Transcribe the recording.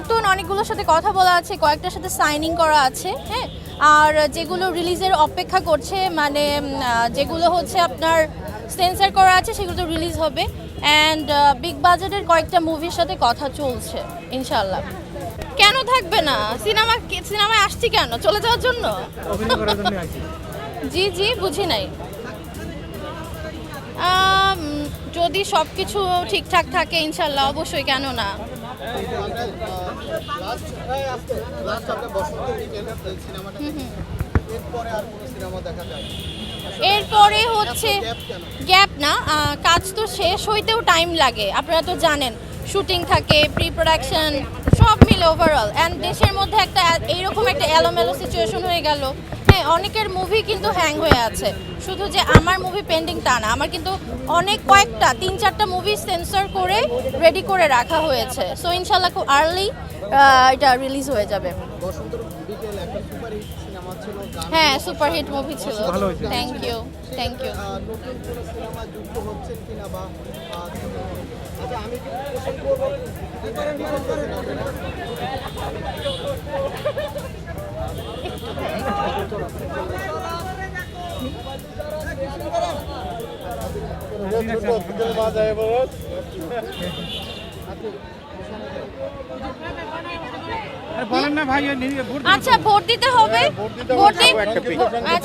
নতুন অনেকগুলোর সাথে কথা বলা আছে কয়েকটার সাথে সাইনিং করা আছে হ্যাঁ? আর যেগুলো রিলিজের অপেক্ষা করছে মানে যেগুলো হচ্ছে আপনার সেন্সার করা আছে সেগুলো তো রিলিজ হবে। অ্যান্ড বিগ বাজেটের কয়েকটা মুভির সাথে কথা চলছে ইনশাল্লাহ কেন থাকবে না? সিনেমা সিনেমায় আসছি কেন? চলে যাওয়ার জন্য? জি জি বুঝি নাই। যদি সব কিছু ঠিকঠাক থাকে ইনশাল্লাহ অবশ্যই কেন না এরপরে হচ্ছে গ্যাপ না কাজ তো শেষ হইতেও টাইম লাগে, আপনারা তো জানেন। শুটিং থাকে প্রি প্রোডাকশন সব মিলে ওভারঅল অ্যান্ড দেশের মধ্যে একটা, এইরকম একটা এলোমেলো সিচুয়েশন হয়ে গেল। হ্যাঁ অনেকের মুভি কিন্তু হ্যাং হয়ে আছে। শুধু যে আমার মুভি পেন্ডিং তা না আমার কিন্তু অনেক কয়েকটা তিন চারটা মুভি সেন্সর করে রেডি করে রাখা হয়েছে। সো ইনশাল্লাহ খুব আর্লি এটা রিলিজ হয়ে যাবে। বসন্ত সুপার হিট সিনেমা ছিল। গান হ্যাঁ সুপারহিট মুভি ছিল ভালো হয়েছে। Thank you thank you ah, আচ্ছা ভোট দিতে হবে। ভোট দিন। আচ্ছা